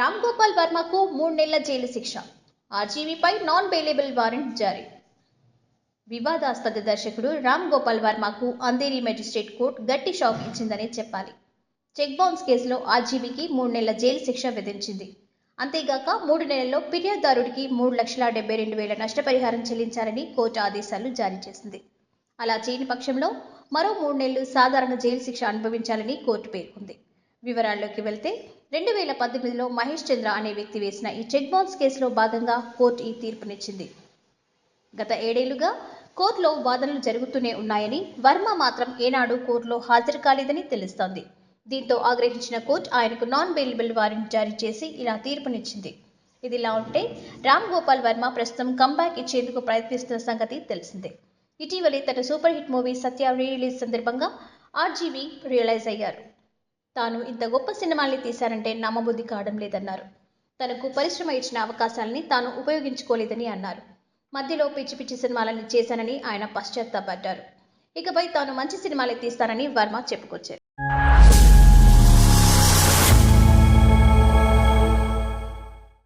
రామ్ గోపాల్ వర్మకు మూడు నెలల జైలు శిక్ష. ఆర్జీవీపై నాన్ బెయిలబుల్ వారెంట్ జారీ. వివాదాస్పద దర్శకుడు రామ్ గోపాల్ వర్మకు అంధేరి మెజిస్ట్రేట్ కోర్టు గట్టి షాక్ ఇచ్చిందనే చెప్పాలి. చెక్ బౌన్స్ కేసులో ఆర్జీవీకి మూడు నెలల జైలు శిక్ష విధించింది. అంతేగాక మూడు నెలల్లో ఫిర్యాదుదారుడికి మూడు లక్షల డెబ్బై రెండు వేల నష్టపరిహారం చెల్లించాలని కోర్టు ఆదేశాలు జారీ చేసింది. అలా చేయని పక్షంలో మరో మూడు నెలలు సాధారణ జైలు శిక్ష అనుభవించాలని కోర్టు పేర్కొంది. వివరాల్లోకి వెళ్తే రెండు వేల పద్దెనిమిదిలో మహేష్ చంద్ర అనే వ్యక్తి వేసిన ఈ చెక్ బౌన్స్ కేసులో భాగంగా కోర్టు ఈ తీర్పునిచ్చింది. గత ఏడేళ్ళుగా కోర్టులో వాదనలు జరుగుతూనే ఉన్నాయని వర్మ మాత్రం ఏనాడు కోర్టులో హాజరు కాలేదని తెలుస్తోంది. దీంతో ఆగ్రహించిన కోర్టు ఆయనకు నాన్ బెయిలబుల్ వారెంట్ జారీ చేసి ఇలా తీర్పునిచ్చింది. ఇదిలా ఉంటే రామ్ గోపాల్ వర్మ ప్రస్తుతం కంబ్యాక్ ఇచ్చేందుకు ప్రయత్నిస్తున్న సంగతి తెలిసిందే. ఇటీవలే తన super hit movie Satya re release సందర్భంగా ఆర్జీవీ రియలైజ్ అయ్యారు. తాను ఇంత గొప్ప సినిమాల్ని తీశారంటే నమ్మబుద్ధి కావడం లేదన్నారు. తనకు పరిశ్రమ ఇచ్చిన అవకాశాలని తాను ఉపయోగించుకోలేదని అన్నారు. మధ్యలో పిచ్చి పిచ్చి సినిమాలని చేశానని ఆయన పశ్చాత్తాపడ్డారు. ఇకపై తాను మంచి సినిమాలే తీస్తానని వర్మ చెప్పుకొచ్చారు.